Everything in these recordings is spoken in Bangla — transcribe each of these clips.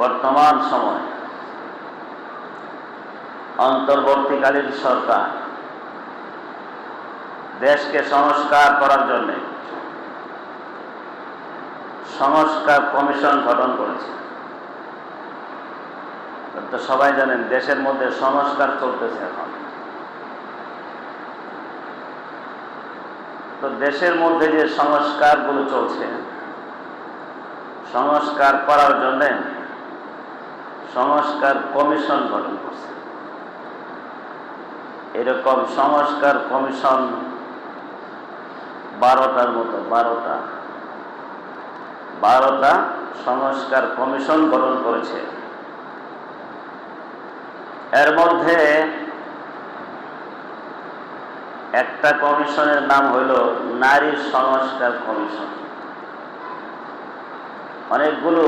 বর্তমান সময়। অন্তর্বর্তীকালীন সরকার দেশকে সংস্কার করার জন্য সংস্কার কমিশন গঠন করেছে। তো সবাই জানেন দেশের মধ্যে সংস্কার চলতেছে এখন। তো দেশের মধ্যে যে সংস্কারগুলো চলছে, সংস্কার করার জন্য সংস্কার কমিশন গঠন করছে। এরকম সংস্কার কমিশন বারোটার মতো, বারোটা। বারোটা সংস্কার কমিশন গঠন করেছে। এর মধ্যে একটা কমিশনের নাম হইল নারী সংস্কার কমিশন। অনেকগুলো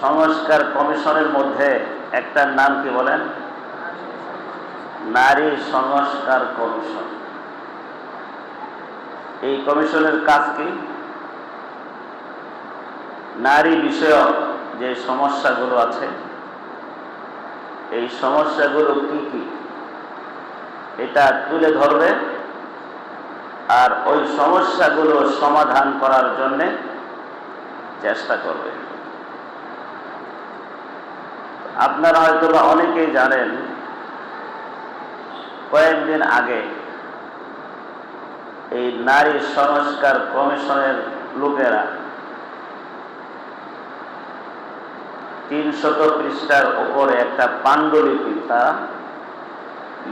সংস্কার কমিশনের মধ্যে একটার নাম কি বলেন? নারী সংস্কার কমিশন। এই কমিশনের কাজ কি? নারী বিষয়ক যে সমস্যাগুলো আছে, এই সমস্যাগুলো কি কি? এটা তুলে ধরবে আর ওই সমস্যাগুলো সমাধান করার জন্যে চেষ্টা করবে। আপনারা হয়তো বা অনেকেই জানেন, কয়েকদিন আগে এই নারী সংস্কার কমিশনের লোকেরা তিনশত পৃষ্ঠার উপরে একটা পাণ্ডুলিপি তারা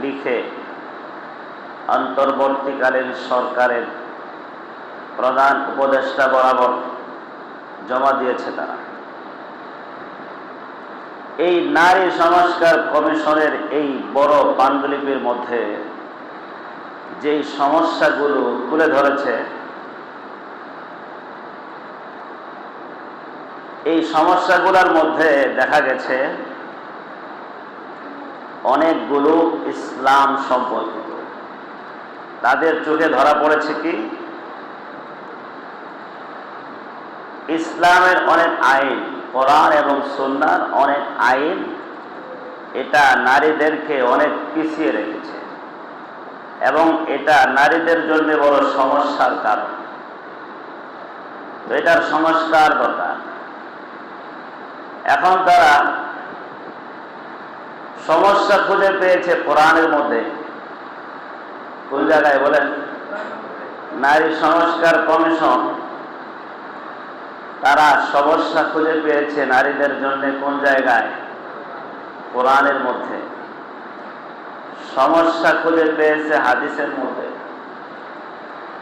লিখে অন্তর্বর্তীকালীন সরকারের প্রধান উপদেষ্টা বরাবর জমা দিয়েছে তারা। এই নারী সংস্কার কমিশনের এই বড় পাণ্ডুলিপির মধ্যে যেই সমস্যাগুলো তুলে ধরেছে, এই সমস্যাগুলোর মধ্যে দেখা গেছে অনেকগুলো ইসলাম সম্পর্কিত তাদের চোখে ধরা পড়েছে কি? ইসলামের অনেক আইন। কোরআন এবং সন্ন্যার অনেক আইন এটা নারীদেরকে অনেক পিছিয়ে রেখেছে। এবং এটা নারীদের জন্য বড় সমস্যার কারণ। এটার সংস্কার দরকার। এখন তারা সমস্যা খুঁজে পেয়েছে কোরআনের মধ্যে। কোন জায়গায় বলেন? নারী সংস্কার কমিশন তারা সমস্যা খুঁজে পেয়েছে নারীদের জন্য কোন জায়গায়? কোরআনের মধ্যে। সমস্যা খুঁজে পেয়েছে হাদিসের মধ্যে।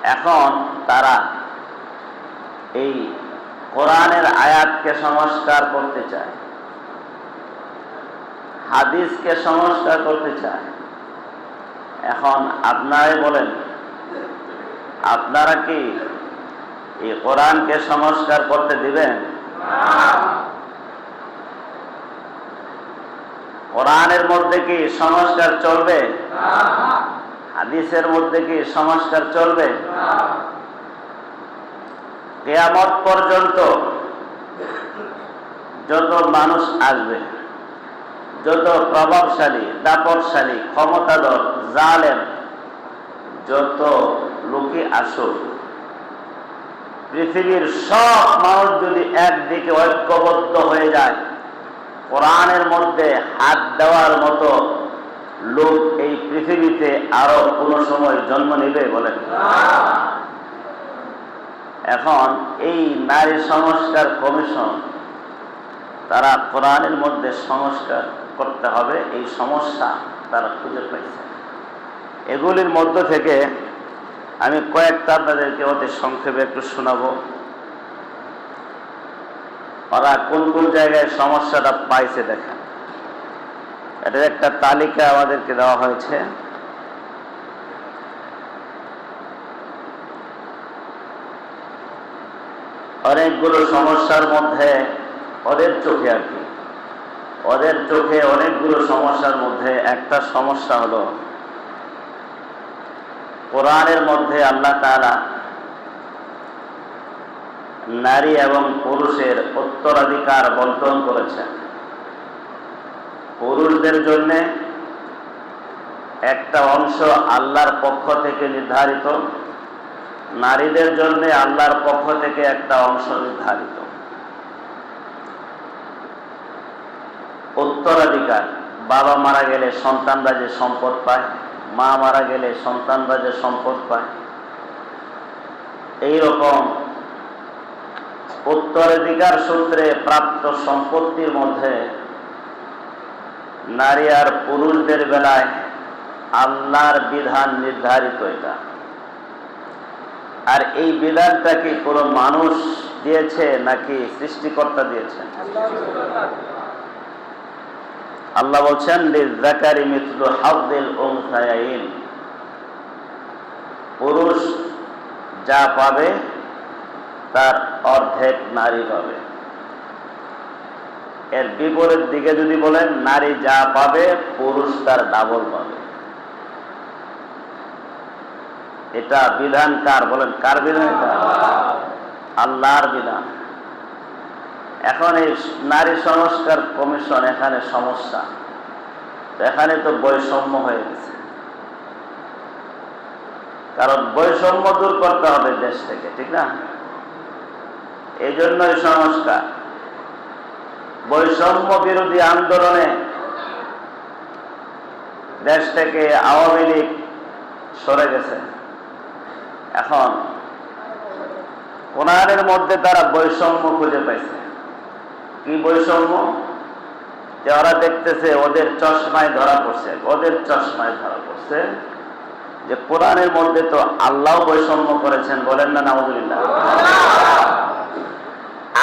এখন তারা এই কোরআনের আয়াতকে সংস্কার করতে চায়। হাদিসকে সংস্কার করতে চায়। এখন আপনারাই বলেন, আপনারা কি এই কোরআনকে সংস্কার করতে দিবেন কোরআনের মধ্যে কি সংস্কার চলবে? হাদিসের মধ্যে কি সংস্কার চলবে? কেয়ামত পর্যন্ত যত মানুষ আসবে, যত প্রভাবশালী, দাপটশালী, ক্ষমতাধর, জালেম, যত লোকে আসুক পৃথিবীর সব মানুষ যদি একদিকে ঐক্যবদ্ধ হয়ে যায়, কোরআনের মধ্যে হাত দেওয়ার মতো লোক এই পৃথিবীতে আরও কোন সময় জন্ম নেবে বলেন এখন এই নারী সংস্কার কমিশন, তারা কোরআনের মধ্যে সংস্কার করতে হবে, এই সমস্যা তারা খুঁজে পাইছে। এগুলির মধ্য থেকে আমি কয়েকটা আপনাদেরকে অতি সংক্ষেপে একটু শোনাবো। ওরা কোন কোন জায়গায় সমস্যাটা পাইছে দেখেন। এটার একটা তালিকা আমাদেরকে দেওয়া হয়েছে। অনেকগুলো সমস্যার মধ্যে ওদের চোখে আর কি। ওদের চোখে অনেকগুলো সমস্যার মধ্যে একটা সমস্যা হলো কোরআনের মধ্যে আল্লাহ তাআলা নারী এবং পুরুষের উত্তরাধিকার বন্টন করেছেন। পুরুষদের জন্য একটা অংশ আল্লাহর পক্ষ থেকে নির্ধারিত, নারীদের জন্য আল্লাহর পক্ষ থেকে একটা অংশ নির্ধারিত। উত্তরাধিকার, বাবা মারা গেলে সন্তানরা যে সম্পদ পায় মা মারা গেলে সন্তানরা যে সম্পদ পায়। এই রকম উত্তরাধিকার সূত্রে প্রাপ্ত সম্পত্তির মধ্যে নারী আর পুরুষদের বেলায় আল্লাহর বিধান নির্ধারিত এটা। আর এই বিধানটা কি কোনো মানুষ দিয়েছে নাকি সৃষ্টিকর্তা দিয়েছেন আল্লাহ বলছেন পুরুষ যা পাবে, তার অর্ধেক নারী পাবে। এর বিপরীত দিকে যদি বলেন, নারী যা পাবে, পুরুষ তার ডাবল পাবে। এটা বিধান কার? বলেন, কার বিধান? আল্লাহর বিধান। এখন এই নারী সংস্কার কমিশন এখানে সমস্যা। এখানে তো বৈষম্য হয়ে গেছে। কারণ বৈষম্য দূর করতে হবে দেশ থেকে, ঠিক না? এই জন্যই সংস্কার। বৈষম্য বিরোধী আন্দোলনে দেশ থেকে আওয়ামী লীগ সরে গেছে। এখন কোরআনের মধ্যে তারা বৈষম্য খুঁজে পাইছে। কি বৈষম্য? যে ওরা দেখতেছে ওদের চশমায় ধরা পড়ছে, ওদের চশমায় ধরা পড়ছে। যে কোরআনের মধ্যে তো আল্লাহ বৈষম্য করেছেন বলেন না নামদুলিল্লাহ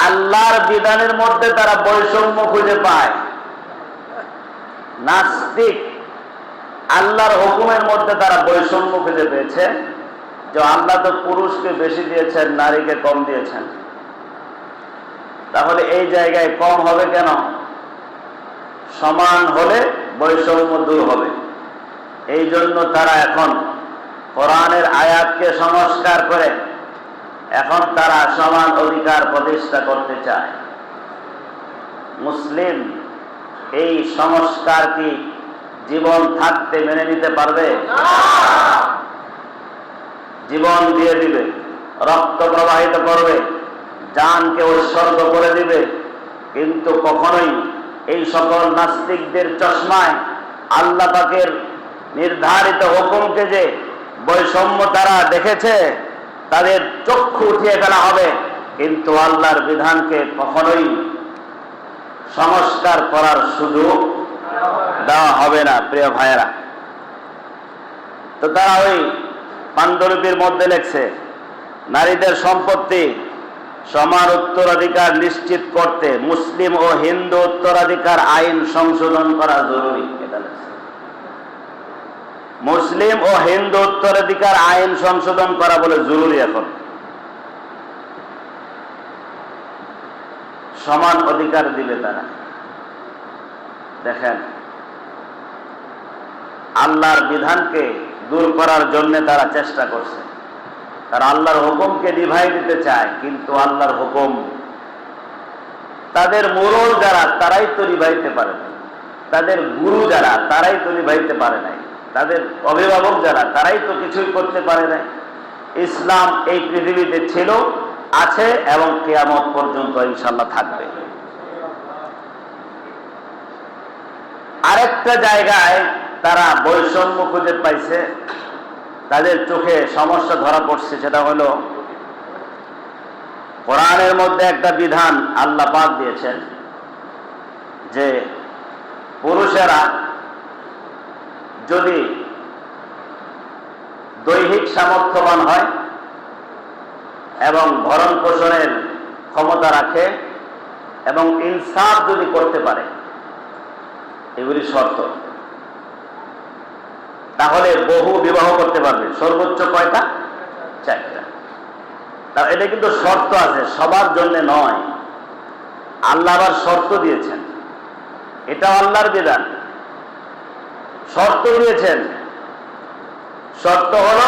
আল্লাহর বিধানের মধ্যে তারা বৈষম্য খুঁজে পায়। নাস্তিক, আল্লাহর হুকুমের মধ্যে তারা বৈষম্য খুঁজে পেয়েছে। যে আল্লাহ তো পুরুষকে বেশি দিয়েছেন, নারীকে কম দিয়েছেন। তাহলে এই জায়গায় কম হবে কেন? সমান হলে বৈষম্য দূর হবে। এই জন্য তারা এখন কোরআনের আয়াতকে সংস্কার করে এখন তারা সমান অধিকার প্রতিষ্ঠা করতে চায়। মুসলিম এই সংস্কার কি জীবন থাকতে মেনে নিতে পারবে? জীবন দিয়ে দিবে রক্ত প্রবাহিত করবে। জানকে উৎসর্গ করে দিবে। কিন্তু কখনোই এই সকল নাস্তিকদের চশমায় আল্লাহ পাকের নির্ধারিত হুকুমকে যে বৈষম্য তারা দেখেছে, তাদের চক্ষু উঠিয়ে ফেলা হবে। কিন্তু আল্লাহর বিধানকে কখনোই সংস্কার করার সুযোগ দেওয়া হবে না, প্রিয় ভাইয়েরা। তো তারা ওই পাণ্ডুলিপির মধ্যে লেখছে, নারীদের সম্পত্তি সমান উত্তরাধিকার নিশ্চিত করতে মুসলিম ও হিন্দু উত্তরাধিকার আইন সংশোধন করা জরুরি মুসলিম ও হিন্দু উত্তরাধিকার আইন সংশোধন করা বলে জরুরি এখন। সমান অধিকার দিবে তারা। দেখেন, আল্লাহর বিধানকে দূর করার জন্য তারা চেষ্টা করছে। তারা আল্লাহর হুকুমকে নিভাই দিতে চায়, কিন্তু আল্লাহর হুকুম তাদের মোরল যারা, তারাই তো নিভাইতে পারে না। তাদের গুরু যারা, তারাই তো নিভাইতে পারে নাই। তাদের অভিভাবক যারা, তারাই তো কিছুই করতে পারে নাই। ইসলাম এই পৃথিবীতে ছিল, আছে এবং কেয়ামত পর্যন্ত ইনশাল্লাহ থাকবে। আরেকটা জায়গায় তারা বৈষম্য খুঁজে পাইছে। তাদের চোখে সমস্যা ধরা পড়ছে, সেটা হলো কোরআনের মধ্যে একটা বিধান আল্লাহ পাক দিয়েছেন যে পুরুষেরা যদি দৈহিক সামর্থ্যবান হয় এবং ভরণ পোষণের ক্ষমতা রাখে এবং ইনসাফ যদি করতে পারে, এগুলি শর্ত। তাহলে বহু বিবাহ করতে পারবে। সর্বোচ্চ কয়টা? চারটা। এটা কিন্তু শর্ত আছে, সবার জন্য নয়। আল্লাহ আবার শর্ত দিয়েছেন। এটা আল্লাহর বিধান। শর্ত দিয়েছেন শর্ত হল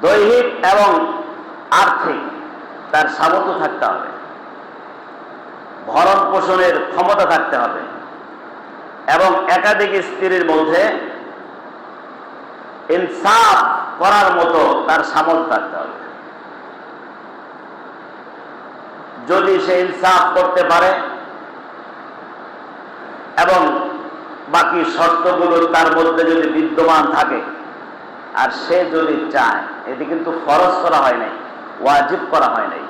দৈহিক এবং আর্থিক, তার সামর্থ্য থাকতে হবে। ভরণ পোষণের ক্ষমতা থাকতে হবে। এবং একাধিক স্ত্রীর মধ্যে ইনসাফ করার মতো তার সামর্থ্য থাকতে হবে। যদি সে ইনসাফ করতে পারে এবং বাকি শর্তগুলো তার মধ্যে যদি বিদ্যমান থাকে, আর সে যদি চায়, এটি কিন্তু ফরজ করা হয় নাই, ওয়াজিব করা হয় নাই।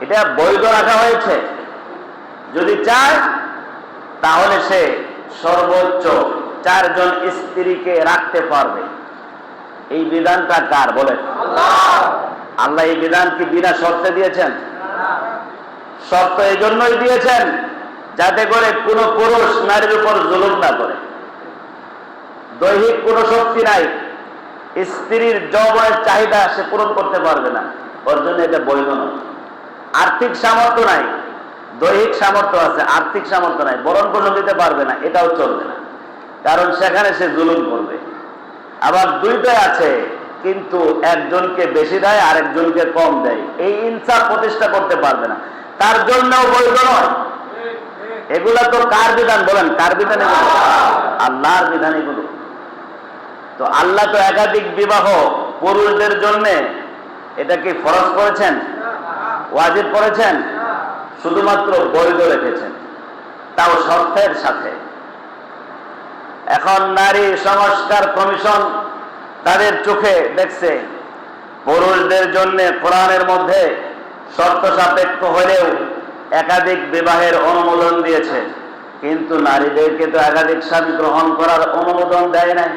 এটা বৈধ রাখা হয়েছে। যদি চায় তাহলে সে সর্বোচ্চ চারজন স্ত্রীকে রাখতে পারবে। এই বিধানটা কার বলেন? আল্লাহ। এই বিধান কি বিনা শর্তে দিয়েছেন? শর্ত এই জন্যই দিয়েছেন যাতে করে কোনো পুরুষ নারীর উপর জুলুম না করে। দৈহিক কোনো শক্তি নাই। স্ত্রীর যৌবনের চাহিদা সে পূরণ করতে পারবে না। ওর জন্য এটা বৈধ নয়। আর্থিক সামর্থ্য নাই। দৈহিক সামর্থ্য আছে, আর্থিক সামর্থ্য নাই বরণ পোষণ দিতে পারবে না, এটাও চলবে না। কারণ সেখানে সে জুলুম করবে। আবার দুইটাই আছে, কিন্তু একজনকে বেশি দেয় আর একজনকে কম দেয়। এই ইনসাফ প্রতিষ্ঠা করতে পারবে না। তার জন্য বৈধ নয়। এগুলা তো কার বিধান বলেন? কার বিধান? আল্লাহর বিধান এগুলো। তো আল্লাহ তো একাধিক বিবাহ পুরুষদের জন্য এটা কি ফরজ করেছেন? ওয়াজিব করেছেন? শুধুমাত্র বৈধ রেখেছেন। তাও শর্তের সাথে। এখন নারী সংস্কার কমিশন তাদের চোখে দেখছে, পুরুষদের জন্য কোরআনের মধ্যে শর্ত সাপেক্ষ হলেও একাধিক বিবাহের অনুমোদন দিয়েছে। কিন্তু নারীদেরকে তো একাধিক স্বামী গ্রহণ করার অনুমোদন দেয় নাই।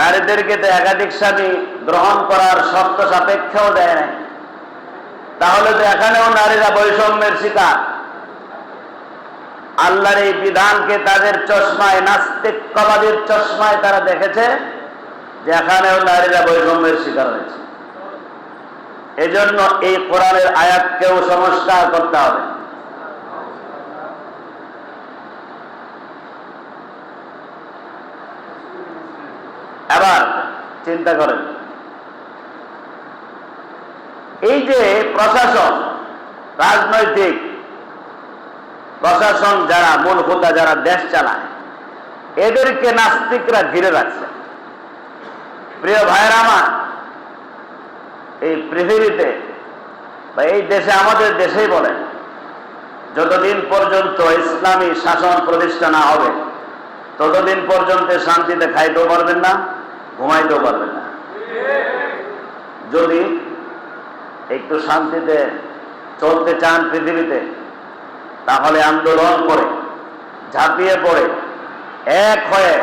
নারীদেরকে তো একাধিক স্বামী গ্রহণ করার শর্ত সাপেক্ষেও দেয় নাই। তাহলে তো এখানেও নারীরা বৈষম্যের শিকার। আল্লাহর এই বিধানকে তাদের চশমায়, নাস্তিকবাদীর চশমায় তারা দেখেছে যে এখানেও নারীরা বৈষম্যের শিকার হয়েছে। এজন্য এই কোরআনের আয়াতকেও সংস্কার করতে হবে। এবার চিন্তা করেন। এই যে প্রশাসন, রাজনৈতিক প্রশাসন যারা, মূল হোতা যারা দেশ চালায়, এদেরকে নাস্তিকরা ঘিরে রাখছে। প্রিয় ভাইয়েরা আমার, এই পৃথিবীতে বা এই দেশে, আমাদের দেশেই বলেন যতদিন পর্যন্ত ইসলামী শাসন প্রতিষ্ঠা না হবে, ততদিন পর্যন্ত শান্তিতে খাইতেও পারবেন না, ঘুমাইতেও পারবেন না। যদি একটু শান্তিতে চলতে চান পৃথিবীতে, তাহলে আন্দোলন করে, ঝাঁপিয়ে পড়ে, এক হয়ে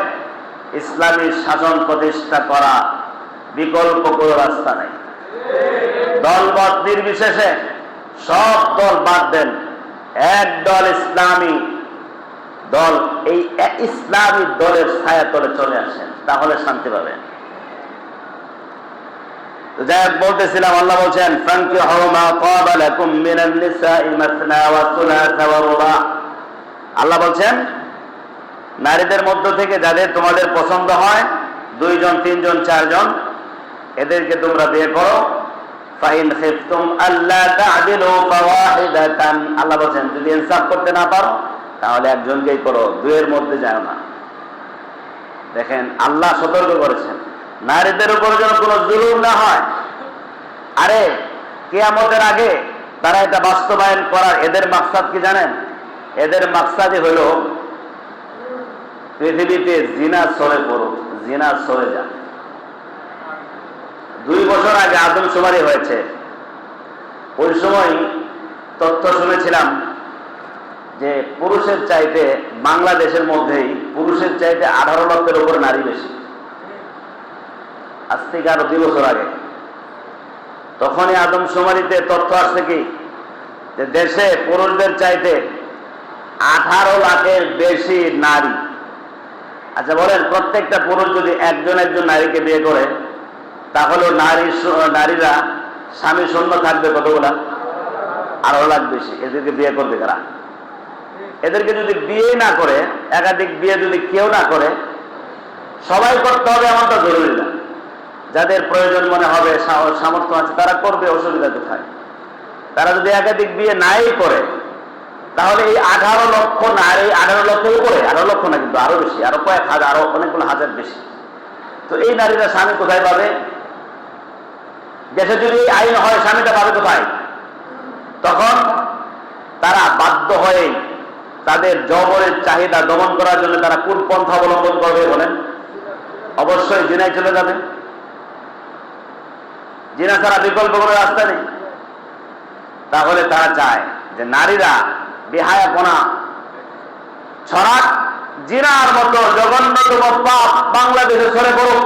ইসলামী শাসন প্রতিষ্ঠা করা বিকল্প কোনো রাস্তা নেই। দলবদ নির্বিশেষে সব দল বাদ দেন, এক দল ইসলামী দল, এই ইসলামী দলের ছায়া তলে চলে আসেন, তাহলে শান্তি পাবেন। যাই হোক বলতেছিলাম, আল্লাহ বলছেন, ফানকিহু মা তাবা লাকুম মিনান নিসাই মাসনা ওয়া সুলাসা ওয়া রুবা। আল্লাহ বলছেন, নারীদের মধ্য থেকে যাদের তোমাদের পছন্দ হয়, দুইজন, তিনজন, চারজন, এদেরকে তোমরা বিয়ে করো। ফাইন খিফতুম আল্লা তা'দিলু ফাওয়াহিদাতান। আল্লাহ বলছেন, যদি ইনসাফ করতে না পারো, তাহলে একজনকেই করো দুয়ের মধ্যে যাও না। দেখেন, আল্লাহ সতর্ক করেছেন। নারীদের উপর যেন কোনো জুলুম না হয়। আরে, কেয়ামতের আগে তারা এটা বাস্তবায়ন করার এদের মাকসাদ কি জানেন? এদের মাকসাদই হলো পৃথিবীতে জিনা সরে পড়ুক, জিনা সরে যান দুই বছর আগে আদম আদমশুমারি হয়েছে। ওই সময় তথ্য শুনেছিলাম যে পুরুষের চাইতে বাংলাদেশের মধ্যেই পুরুষের চাইতে আঠারো লক্ষের উপর নারী বেশি। আজ থেকে আরও দুই বছর আগে। তখনই আদমশুমারিতে তথ্য আসছে কি? যে দেশে পুরুষদের চাইতে আঠারো লাখের বেশি নারী। আচ্ছা বলেন, প্রত্যেকটা পুরুষ যদি একজন একজন নারীকে বিয়ে করে তাহলে নারী নারীরা স্বামী শূন্য থাকবে কতগুলা? আঠারো লাখ বেশি। এদেরকে বিয়ে করবে কারা? এদেরকে যদি বিয়ে না করে, একাধিক বিয়ে যদি কেউ না করে, সবাই করতে হবে এমনটা জরুরি না। যাদের প্রয়োজন মনে হবে সামর্থ্য আছে, তারা করবে, অসুবিধা কোথায়? তারা যদি একাধিক বিয়ে নাই করে, তাহলে এই আঠারো লক্ষ নারী আঠারো লক্ষের উপরে, আঠারো লক্ষ না কিন্তু আরও বেশি, আরও কয়েক হাজার, আরও অনেকগুলো হাজার বেশি। তো এই নারীরা স্বামী কোথায় পাবে? দেশে যদি এই আইন হয়, স্বামীটা পাবে কোথায়? তখন তারা বাধ্য হয়ে তাদের জবরের চাহিদা দমন করার জন্য তারা কোন পন্থা অবলম্বন করবে বলেন? অবশ্যই জিনায় চলে যাবে। জিনা ছাড়া বিকল্প কোনো রাস্তা নেই। তাহলে তারা চায় যে নারীরা বেহায়াপনা ছড়াক, জিনার মতো জঘন্যতম পাপ বাংলাদেশে ছড়ে পড়ুক,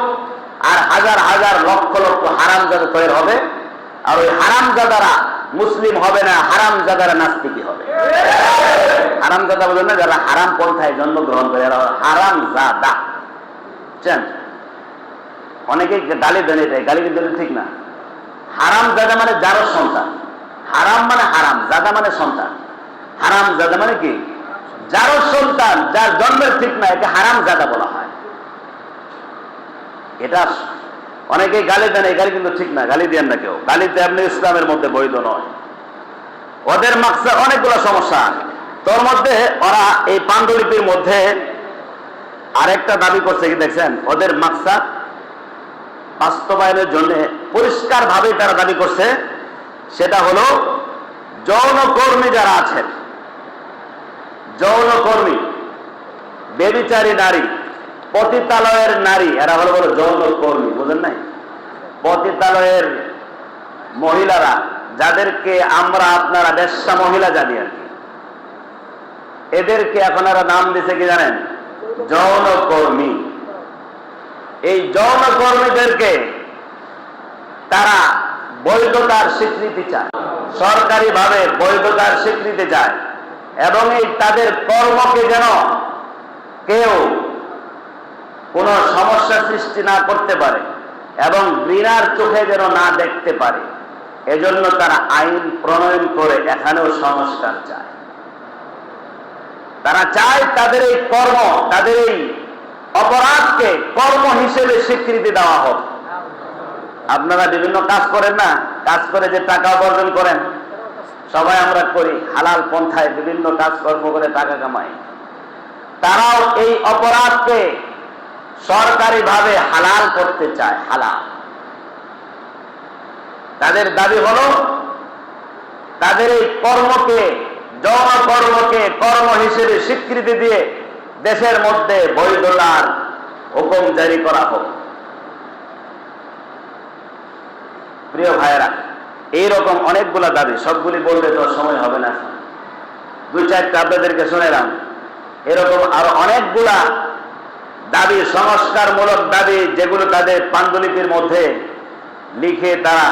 আর হাজার হাজার লক্ষ লক্ষ হারামজাদা তৈরি হবে, আর ওই হারামজাদারা মুসলিম হবে না, হারামজাদারা নাস্তিকই হবে। হারামজাদা বলেন না, যারা হারাম পন্থায় জন্মগ্রহণ করে হারাম জাদা অনেকে গালি দেন এটাই, গালি কিন্তু ঠিক না। হারাম জাদা মানে যারও সন্তান। হারাম মানে হারাম জাদা মানে সন্তান। হারাম জাদা মানে কি? যারও সন্তান, যার জন্মের ঠিক না একে হারাম জাদা বলা হয়। এটা অনেকেই গালি দেন, এই গালি কিন্তু ঠিক না, গালি দেন না কেউ। গালি এমনি ইসলামের মধ্যে বৈধ নয়। ওদের মাকসাদ অনেকগুলো সমস্যা। তোর মধ্যে ওরা এই পাণ্ডুলিপির মধ্যে আরেকটা দাবি করছে কি দেখছেন? ওদের মাকসাদ বাস্তবায়নের জন্য পরিষ্কার ভাবে তারা দাবি করছে, সেটা হলো যৌনকর্মী যারা আছেন, যৌনকর্মী, বেবিচারী নারী, পতিতালয়ের নারী, এরা হলো বলো যৌনকর্মী, বুঝেন নাই? পতিতালয়ের মহিলারা, যাদেরকে আমরা আপনারা বেশ্যা মহিলা জানি আর কি। এদেরকে এখন এরা নাম দিছে কি জানেন? যৌনকর্মী। এই যৌনকর্মীদেরকে তারা বৈধতার স্বীকৃতি চায়। সরকারি ভাবে বৈধতার স্বীকৃতি চায়। এবং এই তাদের কর্মকে যেন কেউ কোনো সমস্যা সৃষ্টি না করতে পারে এবং ঘৃণার চোখে যেন না দেখতে পারে, এজন্য তারা আইন প্রণয়ন করে এখানেও সংস্কার চায়। তারা চায় তাদের এই কর্ম, তাদের এই অপরাধকে কর্ম হিসেবে স্বীকৃতি দেওয়া হোক। আপনারা বিভিন্ন কাজ করেন না, কাজ করে যে টাকা উপার্জন করেন, সবাই আমরা করি, হালাল পন্থায় বিভিন্ন কাজকর্ম করে টাকা কামাই। তারাও এই অপরাধকে সরকারিভাবে হালাল করতে চায়, হালাল। তাদের দাবি হলো, তাদের এই কর্মকে, জনকর্মকে কর্ম হিসেবে স্বীকৃতি দিয়ে দেশের মধ্যে বৈধতার হুকুম জারি করা হোক। প্রিয় ভাইয়েরা, এইরকম অনেকগুলা দাবি, সবগুলি বললে তো সময় হবে না। দুই চারটা আপনাদেরকে শুনেলাম, এরকম আরও অনেকগুলা দাবি, সংস্কারমূলক দাবি, যেগুলো তাদের পাণ্ডুলিপির মধ্যে লিখে তারা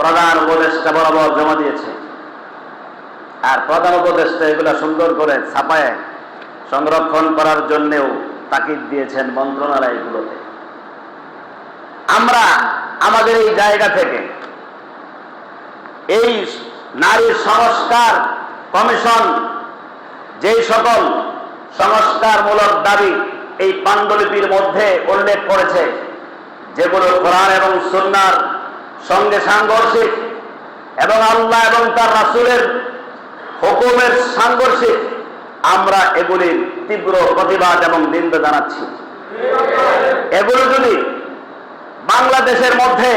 প্রধান উপদেষ্টা বরাবর জমা দিয়েছে। আর প্রধান উপদেষ্টা এগুলো সুন্দর করে ছাপায়, সংরক্ষণ করার জন্যেও তাকিদ দিয়েছেন মন্ত্রণালয়গুলোতে। আমরা আমাদের এই জায়গা থেকে। এই নারী সংস্কার কমিশন যেই সকল সংস্কারমূলক দাবি এই পাণ্ডুলিপির মধ্যে উল্লেখ করেছে, যেগুলো কোরআন এবং সুন্নার সঙ্গে সাংঘর্ষিক এবং আল্লাহ এবং তার রাসুলের হুকুমের সাংঘর্ষিক, আমরা এগুলির তীব্র প্রতিবাদ এবং নিন্দা জানাচ্ছি। এগুলো যদি বাংলাদেশের মধ্যে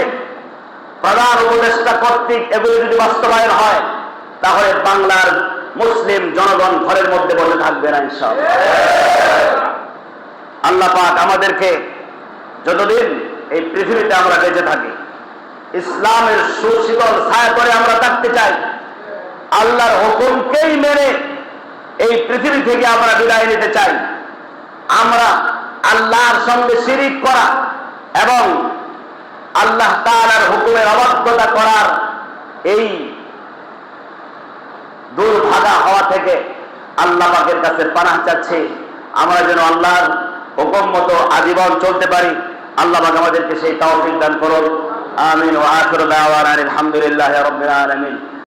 প্রধান উপদেষ্টা কর্তৃক এগুলি যদি বাস্তবায়ন হয়, তাহলে বাংলার মুসলিম জনগণ ঘরের মধ্যে বসে থাকবে না, ইনশাআল্লাহ। আল্লাহ পাক আমাদেরকে যতদিন এই পৃথিবীতে আমরা বেঁচে থাকি, ইসলামের সুশীতল ছায়া করে আমরা থাকতে চাই, আল্লাহর হুকুমকেই মেনে এই পৃথিবী থেকে আমরা বিদায় নিতে চাই। আমরা আল্লাহর সঙ্গে শিরিক করা এবং আল্লাহ তালার হুকুমের অবাধ্যতা করার এই দুর্ভাগা হওয়া থেকে আল্লাহ পাকের কাছে পানা চাচ্ছে। আমরা যেন আল্লাহর হুকুম মতো আজীবন চলতে পারি। আল্লাহ পাক আমাদেরকে সেই তাও দান করুন। আমিন। ওয়া আখিরু দাওয়ানা আলহামদুলিল্লাহি রাব্বিল আলামিন।